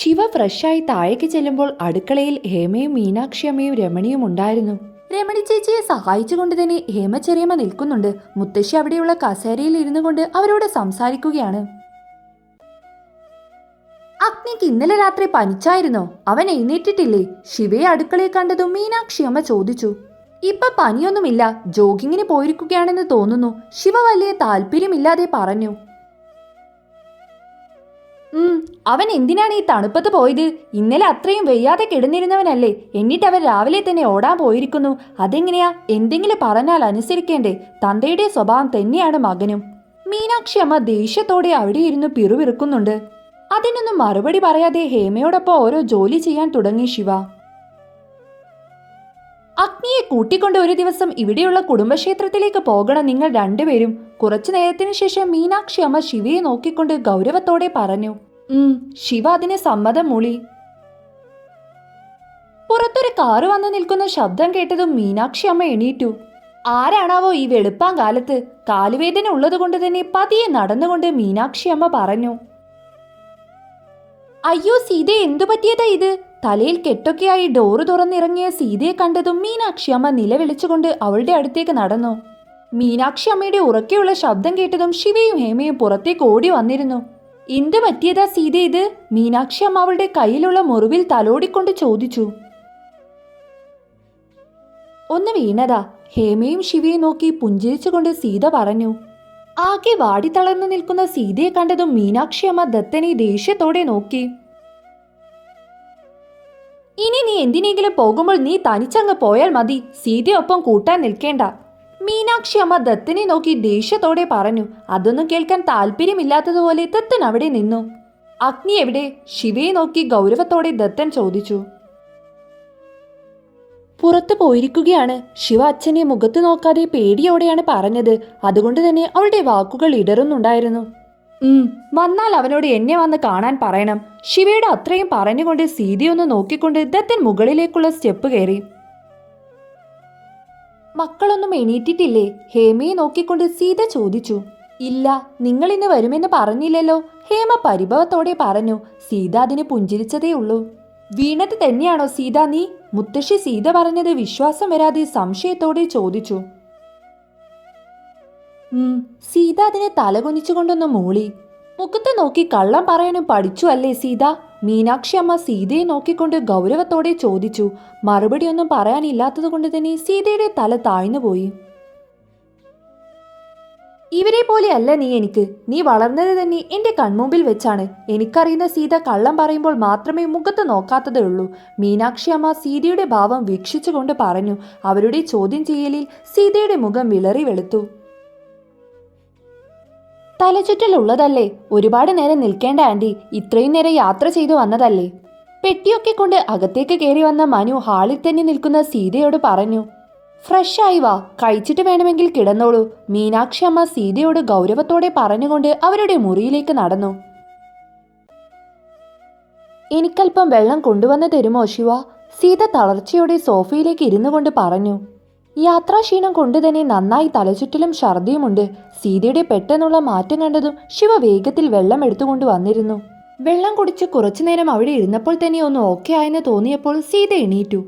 ശിവ ഫ്രഷായി താഴേക്ക് ചെല്ലുമ്പോൾ അടുക്കളയിൽ ഹേമയും മീനാക്ഷിയമ്മയും രമണിയും ഉണ്ടായിരുന്നു. രമണി ചേച്ചിയെ സഹായിച്ചുകൊണ്ട് തന്നെ ഹേമ ചെറിയമ്മ നിൽക്കുന്നുണ്ട്. മുത്തശ്ശി അവിടെയുള്ള കസേരയിൽ ഇരുന്നു കൊണ്ട് അവരോട് സംസാരിക്കുകയാണ്. അഗ്നിക്ക് ഇന്നലെ രാത്രി പനിച്ചായിരുന്നോ? അവൻ എഴുന്നേറ്റിട്ടില്ലേ? ശിവയെ അടുക്കളയിൽ കണ്ടതും മീനാക്ഷി അമ്മ ചോദിച്ചു. ഇപ്പൊ പനിയൊന്നുമില്ല. ജോഗിങ്ങിന് പോയിരിക്കുകയാണെന്ന് തോന്നുന്നു. ശിവ വലിയ താല്പര്യമില്ലാതെ പറഞ്ഞു. അവൻ എന്തിനാണ് ഈ തണുപ്പത്ത് പോയത്? ഇന്നലെ അത്രയും വെയ്യാതെ കിടന്നിരുന്നവനല്ലേ. എന്നിട്ട് അവൻ രാവിലെ തന്നെ ഓടാൻ പോയിരിക്കുന്നു. അതെങ്ങനെയാ? എന്തെങ്കിലും പറഞ്ഞാൽ അനുസരിക്കേണ്ടേ. തന്തയുടെ സ്വഭാവം തന്നെയാണ് മകനും. മീനാക്ഷി അമ്മ ദേഷ്യത്തോടെ അവിടെ ഇരുന്ന് പിറുവിറുക്കുന്നുണ്ട് അതിനൊന്നും മറുപടി പറയാതെ ഹേമയോടൊപ്പം ഓരോ ജോലി ചെയ്യാൻ തുടങ്ങി ശിവ. അഗ്നിയെ കൂട്ടിക്കൊണ്ട് ഒരു ദിവസം ഇവിടെയുള്ള കുടുംബക്ഷേത്രത്തിലേക്ക് പോകണം നിങ്ങൾ രണ്ടുപേരും. കുറച്ചു നേരത്തിനു ശേഷം മീനാക്ഷി അമ്മ ശിവയെ നോക്കിക്കൊണ്ട് ഗൗരവത്തോടെ പറഞ്ഞു. ശിവ അതിന് സമ്മതം മൂളി. പുറത്തൊരു കാറ് വന്ന് നിൽക്കുന്ന ശബ്ദം കേട്ടതും മീനാക്ഷി അമ്മ എണീറ്റു. ആരാണാവോ ഈ വെളുപ്പാൻ കാലത്ത്? കാലുവേദന ഉള്ളതുകൊണ്ട് തന്നെ പതിയെ നടന്നുകൊണ്ട് മീനാക്ഷി അമ്മ പറഞ്ഞു. അയ്യോ സീത എന്തു പറ്റിയതാ ഇത്? തലയിൽ കെട്ടൊക്കെയായി ഡോറ് തുറന്നിറങ്ങിയ സീതയെ കണ്ടതും മീനാക്ഷി അമ്മ നിലവിളിച്ചുകൊണ്ട് അവളുടെ അടുത്തേക്ക് നടന്നു. മീനാക്ഷി അമ്മയുടെ ഉറക്കെയുള്ള ശബ്ദം കേട്ടതും ശിവയും ഹേമയും പുറത്തേക്ക് ഓടി വന്നിരുന്നു. എന്തു പറ്റിയതാ സീത ഇത്? മീനാക്ഷി അമ്മ അവളുടെ കയ്യിലുള്ള മുറിവിൽ തലോടിക്കൊണ്ട് ചോദിച്ചു. ഒന്ന് വീണതാ. ഹേമയും ശിവയും നോക്കി പുഞ്ചിരിച്ചുകൊണ്ട് സീത പറഞ്ഞു. ആകെ വാടിത്തളർന്നു നിൽക്കുന്ന സീതയെ കണ്ടതും മീനാക്ഷി അമ്മ ദത്തനെ ദേഷ്യത്തോടെ നോക്കി. ഇനി നീ എന്തിനെങ്കിലും പോകുമ്പോൾ നീ തനിച്ചങ്ങ് പോയാൽ മതി. സീതയൊപ്പം കൂട്ടാൻ നിൽക്കേണ്ട. മീനാക്ഷി അമ്മ ദത്തിനെ നോക്കി ദേഷ്യത്തോടെ പറഞ്ഞു അതൊന്നും കേൾക്കാൻ താല്പര്യമില്ലാത്തതുപോലെ ദത്തൻ അവിടെ നിന്നു. അഗ്നി എവിടെ? ശിവയെ നോക്കി ഗൗരവത്തോടെ ദത്തൻ ചോദിച്ചു. പുറത്തു പോയിരിക്കുകയാണ്. ശിവ അച്ഛനെ മുഖത്ത് നോക്കാതെ പേടിയോടെയാണ് പറഞ്ഞത്. അതുകൊണ്ട് തന്നെ അവളുടെ വാക്കുകൾ ഇടറുന്നുണ്ടായിരുന്നു. ഉം വന്നാൽ അവനോട് എന്നെ വന്ന് കാണാൻ പറയണം. ശിവയുടെ അത്രയും പറഞ്ഞുകൊണ്ട് സീതയൊന്ന് നോക്കിക്കൊണ്ട് ദത്തൻ മുകളിലേക്കുള്ള സ്റ്റെപ്പ് കയറി. മക്കളൊന്നും എണീറ്റിട്ടില്ലേ? ഹേമയെ നോക്കിക്കൊണ്ട് സീത ചോദിച്ചു. ഇല്ല നിങ്ങൾ ഇന്ന് വരുമെന്ന് പറഞ്ഞില്ലല്ലോ. ഹേമ പരിഭവത്തോടെ പറഞ്ഞു സീത അതിന് പുഞ്ചിരിച്ചതേ ഉള്ളൂ. വീണത് തന്നെയാണോ സീത നീ? മുത്തശ്ശി സീത പറഞ്ഞത് വിശ്വാസം വരാതെ സംശയത്തോടെ ചോദിച്ചു. സീത അതിനെ തലകുനിച്ചുകൊണ്ടൊന്ന് മൂളി. മുഖത്ത് നോക്കി കള്ളം പറയാനും പഠിച്ചു അല്ലേ സീത? മീനാക്ഷി അമ്മ സീതയെ നോക്കിക്കൊണ്ട് ഗൗരവത്തോടെ ചോദിച്ചു മറുപടിയൊന്നും പറയാനില്ലാത്തതുകൊണ്ട് തന്നെ സീതയുടെ തല താഴ്ന്നുപോയി ഇവരെ പോലെ അല്ല നീ എനിക്ക്. നീ വളർന്നത് തന്നെ എന്റെ കൺമുമ്പിൽ വെച്ചാണ്. എനിക്കറിയുന്ന സീത കള്ളം പറയുമ്പോൾ മാത്രമേ മുഖത്ത് നോക്കാത്തതേ ഉള്ളൂ. മീനാക്ഷി അമ്മ സീതയുടെ ഭാവം വീക്ഷിച്ചുകൊണ്ട് പറഞ്ഞു. അവരുടെ ചോദ്യം ചെയ്യലിൽ സീതയുടെ മുഖം വിളറി വെളുത്തു. തലചുറ്റലുള്ളതല്ലേ? ഒരുപാട് നേരം നിൽക്കേണ്ട ആന്റി ഇത്രയും നേരം യാത്ര ചെയ്തു വന്നതല്ലേ? പെട്ടിയൊക്കെ കൊണ്ട് അകത്തേക്ക് കയറി വന്ന മനു ഹാളിൽ തന്നെ നിൽക്കുന്ന സീതയോട് പറഞ്ഞു ഫ്രഷ് ആയി വാ കഴിച്ചിട്ട് വേണമെങ്കിൽ കിടന്നോളൂ മീനാക്ഷി അമ്മ സീതയോട് ഗൗരവത്തോടെ പറഞ്ഞുകൊണ്ട് അവരുടെ മുറിയിലേക്ക് നടന്നു. എനിക്കല്പം വെള്ളം കൊണ്ടുവന്ന് തരുമോ ശിവ? സീത തളർച്ചയോടെ സോഫയിലേക്ക് ഇരുന്നു കൊണ്ട് പറഞ്ഞു യാത്രാക്ഷീണം കൊണ്ട് തന്നെ നന്നായി തലചുറ്റലും ഛർദിയുമുണ്ട്. സീതയുടെ പെട്ടെന്നുള്ള മാറ്റം കണ്ടതും ശിവ വേഗത്തിൽ വെള്ളം എടുത്തുകൊണ്ട് വന്നിരുന്നു. വെള്ളം കുടിച്ച് കുറച്ചു നേരം അവിടെ ഇരുന്നപ്പോൾ തന്നെ ഒന്ന് ഓക്കെ ആയെന്ന് തോന്നിയപ്പോൾ സീത എണീറ്റു.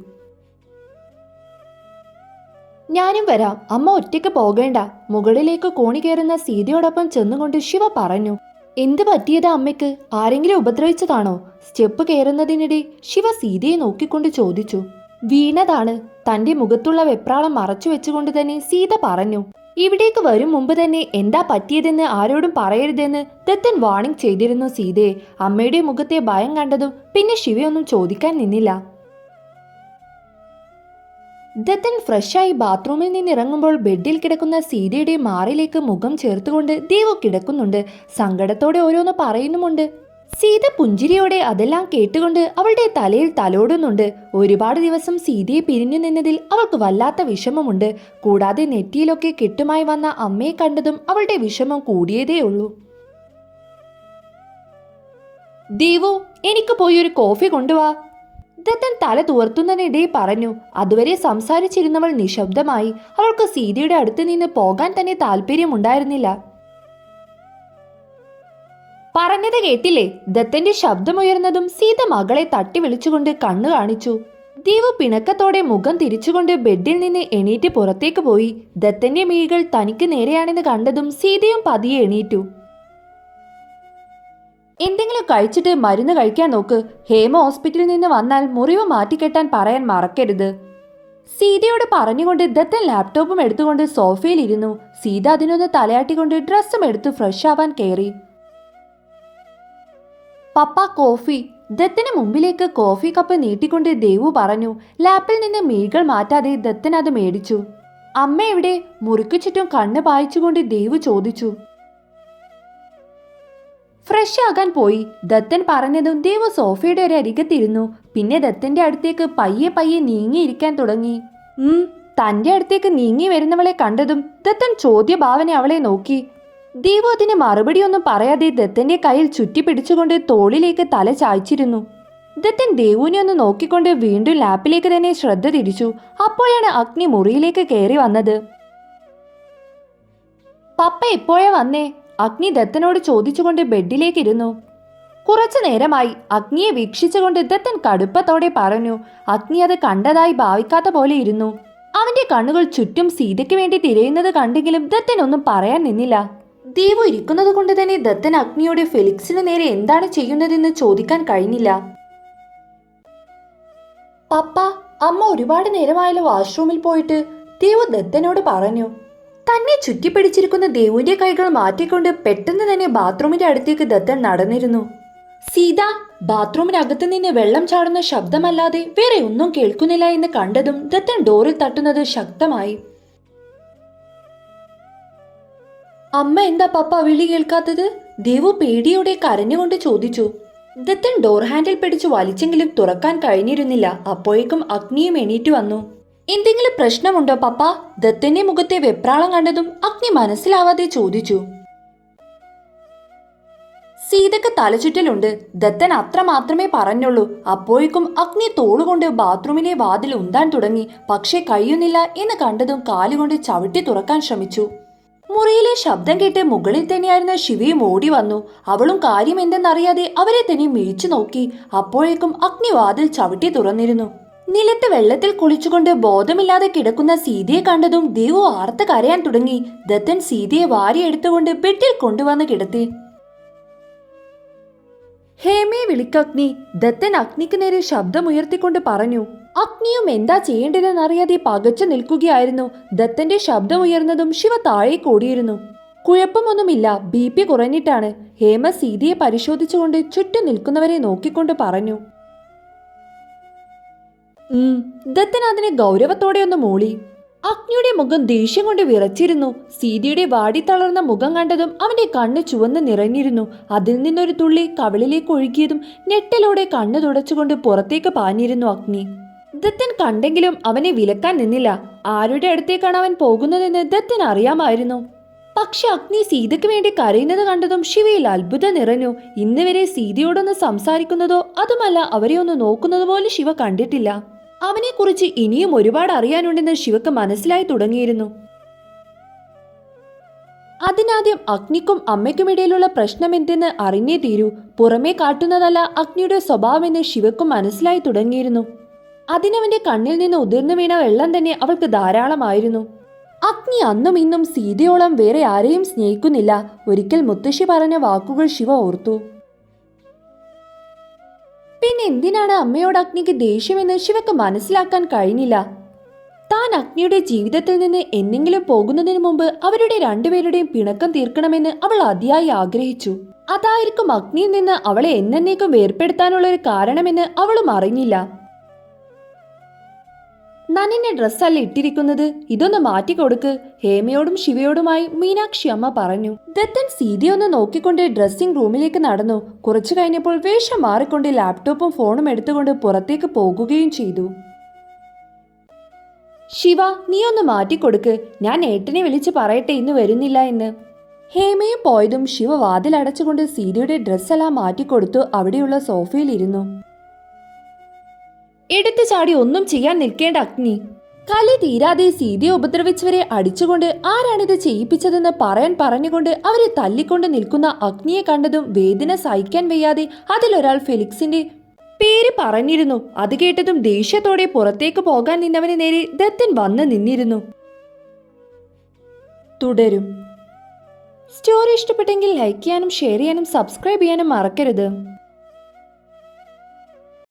ഞാനും വരാം. അമ്മ ഒറ്റയ്ക്ക് പോകേണ്ട. മുകളിലേക്ക് കോണി കയറുന്ന സീതയോടൊപ്പം ചെന്നുകൊണ്ട് ശിവ പറഞ്ഞു എന്ത് പറ്റിയത് അമ്മയ്ക്ക്? ആരെങ്കിലും ഉപദ്രവിച്ചതാണോ? സ്റ്റെപ്പ് കയറുന്നതിനിടെ ശിവ സീതയെ നോക്കിക്കൊണ്ട് ചോദിച്ചു. വീണതാണ് തന്റെ മുഖത്തുള്ള വെപ്രാളം മറച്ചു വെച്ചുകൊണ്ട് തന്നെ സീത പറഞ്ഞു ഇവിടേക്ക് വരും മുമ്പ് തന്നെ എന്താ പറ്റിയതെന്ന് ആരോടും പറയരുതെന്ന് ദത്തൻ വാണിംഗ് ചെയ്തിരുന്നു സീതയെ. അമ്മയുടെ മുഖത്തെ ഭയം കണ്ടതും പിന്നെ ശിവയൊന്നും ചോദിക്കാൻ നിന്നില്ല. ദത്തൻ ഫ്രഷായി ബാത്റൂമിൽ നിന്ന് ഇറങ്ങുമ്പോൾ ബെഡിൽ കിടക്കുന്ന സീതയുടെ മാറിലേക്ക് മുഖം ചേർത്തുകൊണ്ട് ദേവു കിടക്കുന്നുണ്ട്. സങ്കടത്തോടെ ഓരോന്ന് പറയുന്നുമുണ്ട്. സീത പുഞ്ചിരിയോടെ അതെല്ലാം കേട്ടുകൊണ്ട് അവളുടെ തലയിൽ തലോടുന്നുണ്ട്. ഒരുപാട് ദിവസം സീതയെ പിരിഞ്ഞു നിന്നതിൽ അവൾക്ക് വല്ലാത്ത വിഷമമുണ്ട്. കൂടാതെ നെറ്റിയിലൊക്കെ കെട്ടുമായി വന്ന അമ്മയെ കണ്ടതും അവളുടെ വിഷമം കൂടിയതേയുള്ളൂ ദേവു എനിക്ക് പോയി ഒരു കോഫി കൊണ്ടുവാ. ദത്തൻ തല തുവർത്തുന്നതിനിടെ പറഞ്ഞു. അതുവരെ സംസാരിച്ചിരുന്നവൾ നിശബ്ദമായി. അവൾക്ക് സീതയുടെ അടുത്ത് നിന്ന് പോകാൻ തന്നെ താല്പര്യമുണ്ടായിരുന്നില്ല പറഞ്ഞത് കേട്ടില്ലേ? ദത്തന്റെ ശബ്ദമുയർന്നതും സീത മകളെ തട്ടി വിളിച്ചുകൊണ്ട് കണ്ണു കാണിച്ചു. ദീവു പിണക്കത്തോടെ മുഖം തിരിച്ചുകൊണ്ട് ബെഡിൽ നിന്ന് എണീറ്റ് പുറത്തേക്ക് പോയി. ദത്തന്റെ മിഴികൾ തനിക്ക് നേരെയാണെന്ന് കണ്ടതും സീതയും പതിയെ എണീറ്റു. എന്തെങ്കിലും കഴിച്ചിട്ട് മരുന്ന് കഴിക്കാൻ നോക്ക്. ഹേമ ഹോസ്പിറ്റലിൽ നിന്ന് വന്നാൽ മുറിവ് മാറ്റിക്കെട്ടാൻ പറയാൻ മറക്കരുത്. സീതയോട് പറഞ്ഞുകൊണ്ട് ദത്തൻ ലാപ്ടോപ്പും എടുത്തുകൊണ്ട് സോഫയിൽ ഇരുന്നു. സീത അതിനൊന്ന് തലയാട്ടിക്കൊണ്ട് ഡ്രസ്സും എടുത്ത് ഫ്രഷ് ആവാൻ കയറി. പപ്പ കോഫി. ദത്തിന് മുമ്പിലേക്ക് കോഫി കപ്പ് നീട്ടിക്കൊണ്ട് ദേവു പറഞ്ഞു ലാപ്പിൽ നിന്ന് മീകൾ മാറ്റാതെ ദത്തൻ അത് മേടിച്ചു. അമ്മ എവിടെ മുറിക്കു ചുറ്റും കണ്ണ് പായിച്ചുകൊണ്ട് ദേവു ചോദിച്ചു. ഫ്രഷ് ആകാൻ പോയി. ദത്തൻ പറഞ്ഞതും ദേവു സോഫയുടെ ഒരു അരികത്തിരുന്നു. പിന്നെ ദത്തന്റെ അടുത്തേക്ക് പയ്യെ പയ്യെ നീങ്ങിയിരിക്കാൻ തുടങ്ങി. ഉം തന്റെ അടുത്തേക്ക് നീങ്ങി വരുന്നവളെ കണ്ടതും ദത്തൻ ചോദ്യഭാവന അവളെ നോക്കി. ദേവു അതിന് മറുപടിയൊന്നും പറയാതെ ദത്തന്റെ കയ്യിൽ ചുറ്റിപ്പിടിച്ചുകൊണ്ട് തോളിലേക്ക് തല ചായ്ച്ചിരുന്നു. ദത്തൻ ദേവുവിനെ ഒന്ന് നോക്കിക്കൊണ്ട് വീണ്ടും ലാപ്പിലേക്ക് തന്നെ ശ്രദ്ധ തിരിച്ചു. അപ്പോഴാണ് അഗ്നി മുറിയിലേക്ക് കയറി വന്നത്. പപ്പ എപ്പോഴാ വന്നേ? അഗ്നി ദത്തനോട് ചോദിച്ചുകൊണ്ട് ബെഡിലേക്ക് ഇരുന്നു. കുറച്ചു നേരമായി അഗ്നിയെ വീക്ഷിച്ചുകൊണ്ട് ദത്തൻ കടുപ്പത്തോടെ പറഞ്ഞു അഗ്നി അത് കണ്ടതായി ഭാവിക്കാത്ത പോലെ ഇരുന്നു. അവന്റെ കണ്ണുകൾ ചുറ്റും സീതയ്ക്ക് വേണ്ടി തിരയുന്നത് കണ്ടെങ്കിലും ദത്തൻ ഒന്നും പറയാൻ നിന്നില്ല. ദേവു ഇരിക്കുന്നത് കൊണ്ട് തന്നെ ദത്തൻ അഗ്നിയോട് ഫെലിക്സിന് നേരെ എന്താണ് ചെയ്യുന്നതെന്ന് ചോദിക്കാൻ കഴിഞ്ഞില്ല. പപ്പ അമ്മ ഒരുപാട് നേരമായാലും വാഷ്റൂമിൽ പോയിട്ട്. ദേവു ദത്തനോട് പറഞ്ഞു തന്നെ ചുറ്റിപ്പിടിച്ചിരിക്കുന്ന ദേവുവിന്റെ കൈകൾ മാറ്റിക്കൊണ്ട് പെട്ടെന്ന് തന്നെ ബാത്റൂമിന്റെ അടുത്തേക്ക് ദത്തൻ നടന്നിരുന്നു. സീത ബാത്റൂമിനകത്ത് നിന്ന് വെള്ളം ചാടുന്ന ശബ്ദമല്ലാതെ വേറെ ഒന്നും കേൾക്കുന്നില്ല എന്ന് കണ്ടതും ദത്തൻ ഡോറിൽ തട്ടുന്നത് ശക്തമായി. അമ്മ എന്താ പപ്പ വിളി കേൾക്കാത്തത്? ദേവു പേടിയോടെ കരഞ്ഞുകൊണ്ട് ചോദിച്ചു. ദത്തൻ ഡോർ ഹാൻഡിൽ പിടിച്ചു വലിച്ചെങ്കിലും തുറക്കാൻ കഴിഞ്ഞിരുന്നില്ല. അപ്പോഴേക്കും അഗ്നിയും എണീറ്റ് വന്നു. എന്തെങ്കിലും പ്രശ്നമുണ്ടോ പപ്പ? ദത്തന്റെ മുഖത്തെ വെപ്രാളം കണ്ടതും അഗ്നി മനസ്സിലാവാതെ ചോദിച്ചു. സീതക്ക് തലചുറ്റലുണ്ട്. ദത്തൻ അത്ര മാത്രമേ പറഞ്ഞുള്ളൂ. അപ്പോഴേക്കും അഗ്നി തോളുകൊണ്ട് ബാത്റൂമിലെ വാതിൽ ഉന്താൻ തുടങ്ങി. പക്ഷേ കഴിയുന്നില്ല എന്ന് കണ്ടതും കാലുകൊണ്ട് ചവിട്ടി തുറക്കാൻ ശ്രമിച്ചു. മുറിയിലെ ശബ്ദം കേട്ട് മുകളിൽ തന്നെയായിരുന്ന ശിവയും ഓടി വന്നു. അവളും കാര്യം എന്തെന്നറിയാതെ അവരെ തന്നെ മിഴിച്ചു നോക്കി. അപ്പോഴേക്കും അഗ്നിവാതിൽ ചവിട്ടി തുറന്നിരുന്നു. നിലത്ത് വെള്ളത്തിൽ കുളിച്ചുകൊണ്ട് ബോധമില്ലാതെ കിടക്കുന്ന സീതയെ കണ്ടതും ദേവു ആർത്ത് കരയാൻ തുടങ്ങി. ദത്തൻ സീതയെ വാരിയെടുത്തുകൊണ്ട് ബെഡിൽ കൊണ്ടുവന്ന് കിടത്തി. ഹേമയെ വിളിക്കഗ്നി. ദത്തൻ അഗ്നിക്ക് നേരെ ശബ്ദമുയർത്തിക്കൊണ്ട് പറഞ്ഞു അഗ്നിയും എന്താ ചെയ്യേണ്ടതെന്നറിയാതെ പകച്ചു നിൽക്കുകയായിരുന്നു. ദത്തന്റെ ശബ്ദമുയർന്നതും ശിവ താഴേക്ക് ഓടിയിരുന്നു കുഴപ്പമൊന്നുമില്ല ബി പി കുറഞ്ഞിട്ടാണ്. ഹേമ സീതയെ പരിശോധിച്ചുകൊണ്ട് ചുറ്റും നിൽക്കുന്നവരെ നോക്കിക്കൊണ്ട് പറഞ്ഞു ദത്തൻ അതിനെ ഗൗരവത്തോടെ ഒന്ന് മൂളി. അഗ്നിയുടെ മുഖം ദേഷ്യം കൊണ്ട് വിറച്ചിരുന്നു. സീതയുടെ വാടിത്തളർന്ന മുഖം കണ്ടതും അവന്റെ കണ്ണ് ചുവന്ന് നിറഞ്ഞിരുന്നു. അതിൽ നിന്നൊരു തുള്ളി കവിളിലേക്ക് ഒഴുകിയതും ഞെട്ടലോടെ കണ്ണ് തുടച്ചുകൊണ്ട് പുറത്തേക്ക് പാഞ്ഞിരുന്നു അഗ്നി. ദത്തൻ കണ്ടെങ്കിലും അവനെ വിലക്കാൻ നിന്നില്ല. ആരുടെ അടുത്തേക്കാണ് അവൻ പോകുന്നതെന്ന് ദത്തൻ അറിയാമായിരുന്നു. പക്ഷെ അഗ്നി സീതയ്ക്ക് വേണ്ടി കരയുന്നത് കണ്ടതും ശിവയിൽ അത്ഭുതം നിറഞ്ഞു. ഇന്നുവരെ സീതയോടൊന്ന് സംസാരിക്കുന്നതോ അതുമല്ല അവരെ ഒന്ന് നോക്കുന്നത് പോലും ശിവ കണ്ടിട്ടില്ല. അവനെക്കുറിച്ച് ഇനിയും ഒരുപാട് അറിയാനുണ്ടെന്ന് ശിവക്ക് മനസ്സിലായി തുടങ്ങിയിരുന്നു. അതിനാദ്യം അഗ്നിക്കും അമ്മയ്ക്കുമിടയിലുള്ള പ്രശ്നം എന്തെന്ന് അറിഞ്ഞേ തീരൂ. പുറമേ കാട്ടുന്നതല്ല അഗ്നിയുടെ സ്വഭാവമെന്ന് ശിവക്കും മനസ്സിലായി തുടങ്ങിയിരുന്നു. അതിനവന്റെ കണ്ണിൽ നിന്ന് ഉതിർന്നു വീണ വെള്ളം തന്നെ അവൾക്ക് ധാരാളമായിരുന്നു. അഗ്നി അന്നും ഇന്നും സീതയോളം വേറെ ആരെയും സ്നേഹിക്കുന്നില്ല. ഒരിക്കൽ മുത്തശ്ശി പറഞ്ഞ വാക്കുകൾ ശിവ ഓർത്തു. പിന്നെ എന്തിനാണ് അമ്മയോട് അഗ്നിക്ക് ദേഷ്യമെന്ന് ശിവക്ക് മനസ്സിലാക്കാൻ കഴിഞ്ഞില്ല? താൻ അഗ്നിയുടെ ജീവിതത്തിൽ നിന്ന് എന്നെങ്കിലും പോകുന്നതിന് മുമ്പ് അവരുടെ രണ്ടുപേരുടെയും പിണക്കം തീർക്കണമെന്ന് അവൾ അതിയായി ആഗ്രഹിച്ചു. അതായിരിക്കും അഗ്നിയിൽ നിന്ന് അവളെ എന്നേക്കും വേർപ്പെടുത്താനുള്ള ഒരു കാരണമെന്ന് അവളും അറിഞ്ഞില്ല. നനിന്റെ ഡ്രസ്സല്ല ഇട്ടിരിക്കുന്നത്. ഇതൊന്ന് മാറ്റി കൊടുക്ക്. ഹേമയോടും ശിവയോടുമായി മീനാക്ഷി അമ്മ പറഞ്ഞു. ദത്തൻ സീതയൊന്ന് നോക്കിക്കൊണ്ട് ഡ്രസ്സിംഗ് റൂമിലേക്ക് നടന്നു. കുറച്ചു കഴിഞ്ഞപ്പോൾ വേഷം മാറിക്കൊണ്ട് ലാപ്ടോപ്പും ഫോണും എടുത്തുകൊണ്ട് പുറത്തേക്ക് പോകുകയും ചെയ്തു. ശിവ നീ ഒന്ന് മാറ്റിക്കൊടുക്ക് ഞാൻ ഏട്ടനെ വിളിച്ച് പറയട്ടെ ഇന്ന് വരുന്നില്ല എന്ന്. ഹേമയും പോയതും ശിവ വാതിലടച്ചുകൊണ്ട് സീതയുടെ ഡ്രസ്സെല്ലാം മാറ്റിക്കൊടുത്തു അവിടെയുള്ള സോഫയിലിരുന്നു എടുത്തു ചാടി ഒന്നും ചെയ്യാൻ നിൽക്കേണ്ട അഗ്നി. കലി തീരാതെ സീതയെ ഉപദ്രവിച്ചവരെ അടിച്ചുകൊണ്ട് ആരാണിത് ചെയ്യിപ്പിച്ചതെന്ന് പറയാൻ പറഞ്ഞുകൊണ്ട് അവരെ തല്ലിക്കൊണ്ട് നിൽക്കുന്ന അഗ്നിയെ കണ്ടതും വേദന സഹിക്കാൻ വയ്യാതെ അതിലൊരാൾ ഫെലിക്സിന്റെ പേര് പറഞ്ഞിരുന്നു. അത് കേട്ടതും ദേഷ്യത്തോടെ പുറത്തേക്ക് പോകാൻ നിന്നവന് നേരെ ദത്തൻ വന്ന് നിന്നിരുന്നു. തുടരും. സ്റ്റോറി ഇഷ്ടപ്പെട്ടെങ്കിൽ ലൈക്ക് ചെയ്യാനും ഷെയർ ചെയ്യാനും സബ്സ്ക്രൈബ് ചെയ്യാനും മറക്കരുത്.